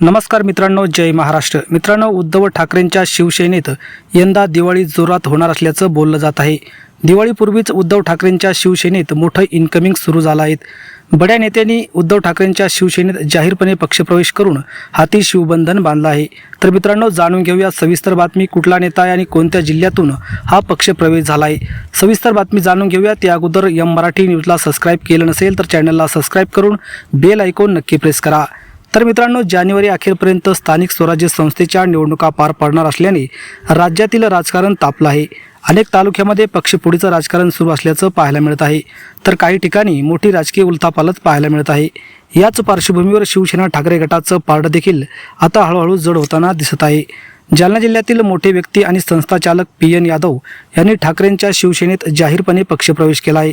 नमस्कार मित्रांनो जय महाराष्ट्र. मित्रांनो उद्धव ठाकरेंच्या शिवसेनेत यंदा दिवाळी जोरात होणार असल्याचं बोललं जात आहे. दिवाळीपूर्वीच उद्धव ठाकरेंच्या शिवसेनेत मोठं इन्कमिंग सुरू झालं आहे. बड्या नेत्यांनी उद्धव ठाकरेंच्या शिवसेनेत जाहीरपणे पक्षप्रवेश करून हाती शिवबंधन बांधलं आहे. तर मित्रांनो जाणून घेऊया सविस्तर बातमी कुठला नेता आहे आणि कोणत्या जिल्ह्यातून हा पक्षप्रवेश झाला आहे. सविस्तर बातमी जाणून घेऊया. त्या अगोदर यम मराठी न्यूजला सबस्क्राईब केलं नसेल तर चॅनलला सबस्क्राईब करून बेल ऐकून नक्की प्रेस करा. तर मित्रांनो जानेवारी अखेरपर्यंत स्थानिक स्वराज्य संस्थेच्या निवडणुका पार पडणार असल्याने राज्यातील राजकारण तापलं आहे. अनेक तालुक्यामध्ये पक्षपुढीचं राजकारण सुरू असल्याचं पाहायला मिळत आहे. तर काही ठिकाणी मोठी राजकीय उलथापालत पाहायला मिळत आहे. याच पार्श्वभूमीवर शिवसेना ठाकरे गटाचं पारडं देखील आता हळूहळू जड होताना दिसत आहे. जालना जिल्ह्यातील मोठे व्यक्ती आणि संस्थाचालक पी एन यादव यांनी ठाकरेंच्या शिवसेनेत जाहीरपणे पक्षप्रवेश केला आहे.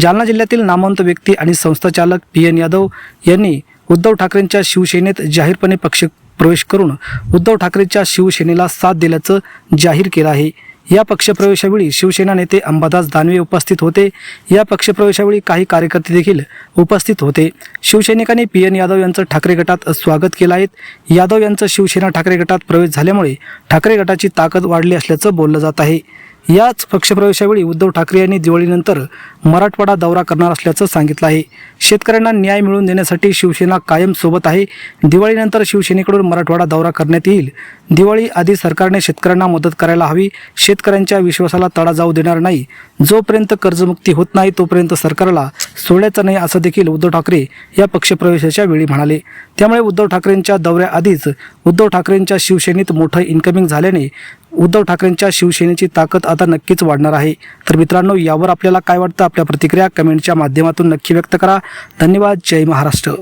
जालना जिल्ह्यातील नामवंत व्यक्ती आणि संस्थाचालक पी एन यादव यांनी उद्धव ठाकरेंच्या शिवसेनेत जाहीरपणे पक्ष प्रवेश करून उद्धव ठाकरेंच्या शिवसेनेला साथ दिल्याचं जाहीर केलं आहे. या पक्षप्रवेशावेळी शिवसेना नेते अंबादास दानवे उपस्थित होते. या पक्षप्रवेशावेळी काही कार्यकर्ते देखील उपस्थित होते. शिवसैनिकांनी पी एन यादव यांचं ठाकरे गटात स्वागत केलं आहे. यादव यांचं शिवसेना ठाकरे गटात प्रवेश झाल्यामुळे ठाकरे गटाची ताकद वाढली असल्याचं बोललं जात आहे. याच पक्षप्रवेशावेळी उद्धव ठाकरे यांनी दिवाळीनंतर मराठवाडा दौरा करणार असल्याचं सांगितलं आहे. शेतकऱ्यांना न्याय मिळवून देण्यासाठी शिवसेना कायम सोबत आहे. दिवाळीनंतर शिवसेनेकडून मराठवाडा दौरा करण्यात येईल. दिवाळी आधी सरकारने शेतकऱ्यांना मदत करायला हवी. शेतकऱ्यांच्या विश्वासाला तडा जाऊ देणार नाही. जोपर्यंत कर्जमुक्ती होत नाही तोपर्यंत सरकारला सोडायचं नाही असं देखील उद्धव ठाकरे या पक्षप्रवेशाच्या वेळी म्हणाले. त्यामुळे उद्धव ठाकरेंच्या दौऱ्याआधीच उद्धव ठाकरेंच्या शिवसेनेत मोठं इन्कमिंग झाल्याने उद्धव ठाकरेंच्या शिवसेनेची ताकद आता नक्कीच वाढणार आहे. तर मित्रांनो यावर आपल्याला काय वाटतं? आपल्या प्रतिक्रिया कमेंटच्या माध्यमातून नक्की व्यक्त करा. धन्यवाद. जय महाराष्ट्र.